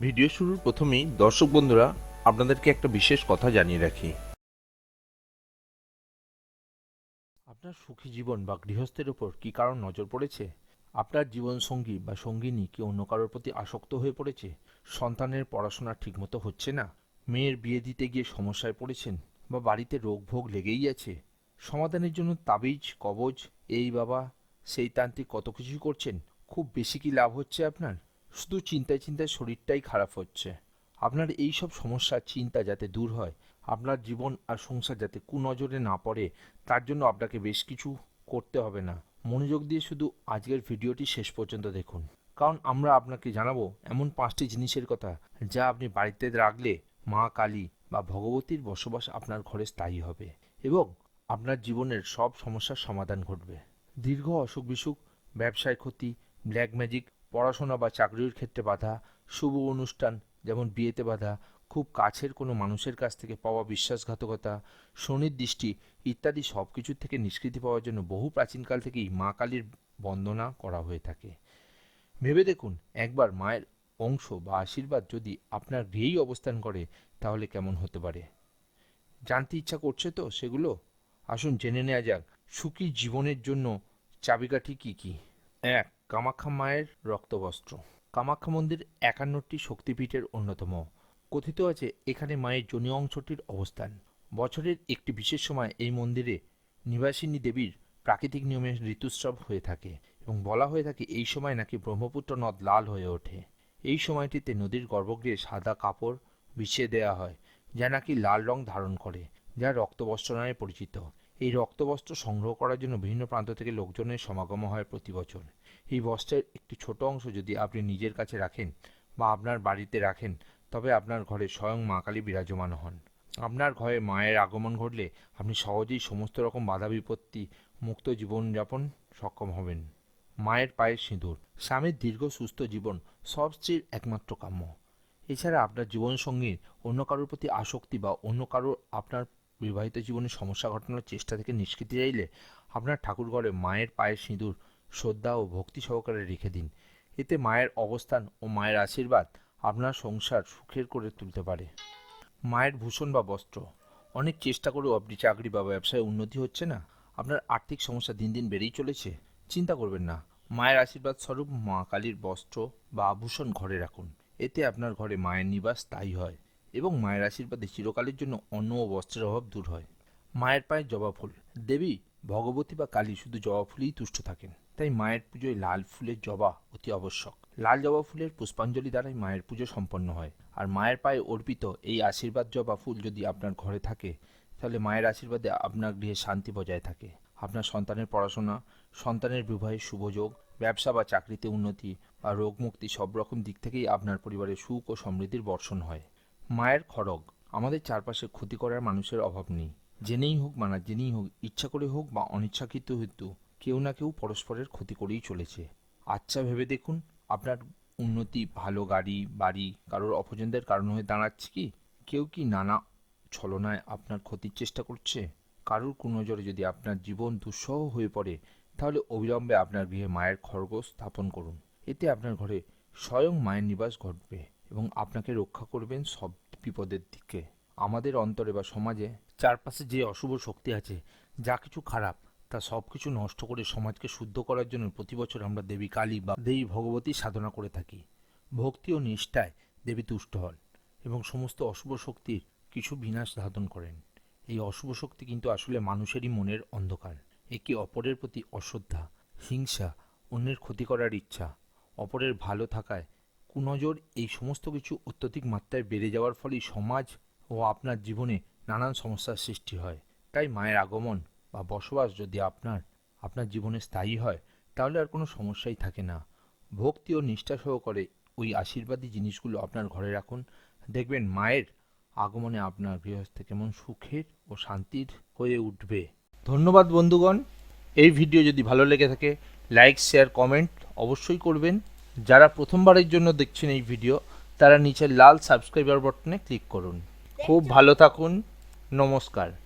Video শুরুর প্রথমেই দর্শক বন্ধুরা, আপনাদেরকে একটা বিশেষ কথা জানিয়ে রাখি। আপনার সুখী জীবন বা গৃহস্থের উপর কি কারণ নজর পড়েছে? আপনার জীবন সঙ্গী বা সঙ্গিনী কি অন্য কারোর প্রতি আসক্ত হয়ে পড়েছে? সন্তানের পড়াশোনা ঠিকমতো হচ্ছে না? মেয়ের বিয়ে দিতে গিয়ে সমস্যায় পড়েছেন বা বাড়িতে রোগ ভোগ লেগেই আছে? সমাধানের জন্য তাবিজ, কবজ, এই বাবা, সেই তান্ত্রিক কত কিছুই করছেন, খুব বেশি কি লাভ হচ্ছে আপনার? শুধু চিন্তায় চিন্তায় শরীরটাই খারাপ হচ্ছে। আপনার এই সব সমস্যা, চিন্তা যাতে দূর হয়, আপনার জীবন আর সংসার যাতে কুনজরে না পড়ে, তার জন্য আপনাকে বেশ কিছু করতে হবে না। মনোযোগ দিয়ে শুধু আজকের ভিডিওটি শেষ পর্যন্ত দেখুন। কারণ আমরা আপনাকে জানাব এমন পাঁচটি জিনিসের কথা যা আপনি বাড়িতে রাখলে মা কালী বা ভগবতীর বসবাস আপনার ঘরে স্থায়ী হবে এবং আপনার জীবনের সব সমস্যার সমাধান ঘটবে। দীর্ঘ অসুখ বিসুখ ব্যবসায় ক্ষতি ব্ল্যাক ম্যাজিক পড়াশোনা বা চাকরির ক্ষেত্রে বাধা, শুভ অনুষ্ঠান যেমন বিয়েতে বাধা, খুব কাছের কোনো মানুষের কাছ থেকে পাওয়া বিশ্বাসঘাতকতা, শনির দৃষ্টি ইত্যাদি সব কিছুর থেকে নিষ্কৃতি পাওয়ার জন্য বহু প্রাচীনকাল থেকেই মা কালীর বন্দনা করা হয়ে থাকে। ভেবে দেখুন, একবার মায়ের অংশ বা আশীর্বাদ যদি আপনার গৃহেই অবস্থান করে, তাহলে কেমন হতে পারে? জানতে ইচ্ছা করছে তো সেগুলো? আসুন জেনে নেওয়া যাক, সুখী জীবনের জন্য চাবিকাঠি কি কি? এক কামাখ্যা মায়ের রক্তবস্ত্র। কামাখ্যা মন্দির একান্নটি শক্তিপীঠের অন্যতম। কথিত আছে, এখানে মায়ের জনীয় অংশটির অবস্থান। বছরের একটি বিশেষ সময় এই মন্দিরে নিবাসিনী দেবীর প্রাকৃতিক নিয়মে ঋতুস্রাব হয়ে থাকে এবং বলা হয়ে থাকে, এই সময় নাকি ব্রহ্মপুত্র নদ লাল হয়ে ওঠে। এই সময়টিতে নদীর গর্ভগৃহে সাদা কাপড় বিছিয়ে দেওয়া হয়, যা নাকি লাল রং ধারণ করে, যা রক্তবস্ত্র নামে পরিচিত। এই রক্তবস্ত্র সংগ্রহ করার জন্য বিভিন্ন প্রান্ত থেকে লোকজনের সমাগম হয় প্রতি বছর। এই বস্ত্রের একটি ছোট অংশ যদি আপনি নিজের কাছে রাখেন বা আপনার বাড়িতে রাখেন, তবে আপনার ঘরে স্বয়ং মা কালী বিরাজমান হন। আপনার ঘরে মায়ের আগমন ঘটলে আপনি সহজেই সমস্ত রকম বাধা বিপত্তি মুক্ত জীবনযাপন সক্ষম হবেন। মায়ের পায়ের সিঁদুর, স্বামীর দীর্ঘ সুস্থ জীবন সব স্ত্রীর একমাত্র কাম্য। এছাড়া আপনার জীবনসঙ্গীর অন্য কারোর প্রতি আসক্তি বা অন্য কারোর আপনার বিবাহিত জীবনে সমস্যা ঘটানোর চেষ্টা থেকে নিষ্কৃতি চাইলে আপনার ঠাকুরঘরে মায়ের পায়ের সিঁদুর শ্রদ্ধা ও ভক্তি সহকারে রেখে দিন। এতে মায়ের অবস্থান ও মায়ের আশীর্বাদ আপনার সংসার সুখের করে তুলতে পারে। মায়ের ভূষণ বা বস্ত্র। অনেক চেষ্টা করেও আপনি চাকরি বা ব্যবসায় উন্নতি হচ্ছে না। আপনার আর্থিক সমস্যা দিন দিন বেড়েই চলেছে। চিন্তা করবেন না। মায়ের আশীর্বাদ স্বরূপ মা কালীর বস্ত্র বা আভূষণ ঘরে রাখুন। এতে আপনার ঘরে মায়ের নিবাস স্থায়ী হয় এবং মায়ের আশীর্বাদে চিরকালের জন্য অন্ন ও বস্ত্রের অভাব দূর হয়। মায়ের পায়ে জবা ফুল। দেবী, ভগবতী বা কালী শুধু জবা ফুলেই তুষ্ট থাকেন। তাই মায়ের পুজোয় লাল ফুলের জবা অতি আবশ্যক। লাল জবা ফুলের পুষ্পাঞ্জলি দ্বারাই মায়ের পুজো সম্পন্ন হয়। আর মায়ের পায়ে অর্পিত এই আশীর্বাদ জবা ফুল যদি আপনার ঘরে থাকে, তাহলে মায়ের আশীর্বাদে আপনার গৃহে শান্তি বজায় থাকে। আপনার সন্তানের পড়াশোনা, সন্তানের বিবাহের শুভযোগ ব্যবসা বা চাকরিতে উন্নতি বা রোগ মুক্তি সব রকম দিক থেকেই আপনার পরিবারে সুখ ও সমৃদ্ধির বর্ষণ হয়। মায়ের খড়গ, আমাদের চারপাশে ক্ষতি করার মানুষের অভাব নেই। জেনেই হোক বা না জেনেই হোক, ইচ্ছা করে হোক বা অনিচ্ছাকৃত হেতু কেউ না কেউ পরস্পরের ক্ষতি করেই চলেছে। আচ্ছা ভেবে দেখুন, আপনার উন্নতি, ভালো গাড়ি, বাড়ি, কারোর অপছন্দের কারণ হয়ে দাঁড়াচ্ছে কি? কেউ কি নানা ছলনায় আপনার ক্ষতির চেষ্টা করছে? কারোর কুনজরে যদি আপনার জীবন দুঃসহ হয়ে পড়ে, তাহলে অবিলম্বে আপনার গৃহে মায়ের খড়গ স্থাপন করুন। এতে আপনার ঘরে স্বয়ং মায়ের নিবাস ঘটবে এবং আপনাকে রক্ষা করবেন সব বিপদের দিকে। আমাদের অন্তরে বা সমাজে চারপাশে যে অশুভ শক্তি আছে, যা কিছু খারাপ তা সব কিছু নষ্ট করে সমাজকে শুদ্ধ করার জন্য প্রতি বছর আমরা দেবী কালী বা দেবী ভগবতী সাধনা করে থাকি। ভক্তি ও নিষ্ঠায় দেবী তুষ্ট হন এবং সমস্ত অশুভ শক্তির কিছু বিনাশ সাধন করেন। এই অশুভ শক্তি কিন্তু আসলে মানুষেরই মনের অন্ধকার। একে অপরের প্রতি অশ্রদ্ধা, হিংসা, অন্যের ক্ষতি করার ইচ্ছা, অপরের ভালো থাকায় কুনজর এই সমস্ত কিছু অত্যধিক মাত্রায় বেড়ে যাওয়ার ফলেই সমাজ ও আপনার জীবনে নানান সমস্যার সৃষ্টি হয়। তাই মায়ের আগমন বা বসবাস যদি আপনার আপনার জীবনে স্থায়ী হয় তাহলে আর কোনো সমস্যাই থাকে না। ভক্তি ও নিষ্ঠা সহকারে ওই আশীর্বাদী জিনিসগুলো আপনার ঘরে রাখুন। দেখবেন মায়ের আগমনে আপনার গৃহস্থে কেমন সুখের ও শান্তির হয়ে উঠবে। ধন্যবাদ বন্ধুগণ। এই ভিডিও যদি ভালো লেগে থাকে লাইক শেয়ার কমেন্ট অবশ্যই করবেন। যারা প্রথমবারের জন্য দেখছেন এই ভিডিও তারা নিচে লাল সাবস্ক্রাইবার বটনে ক্লিক করুন। খুব ভালো থাকুন। নমস্কার।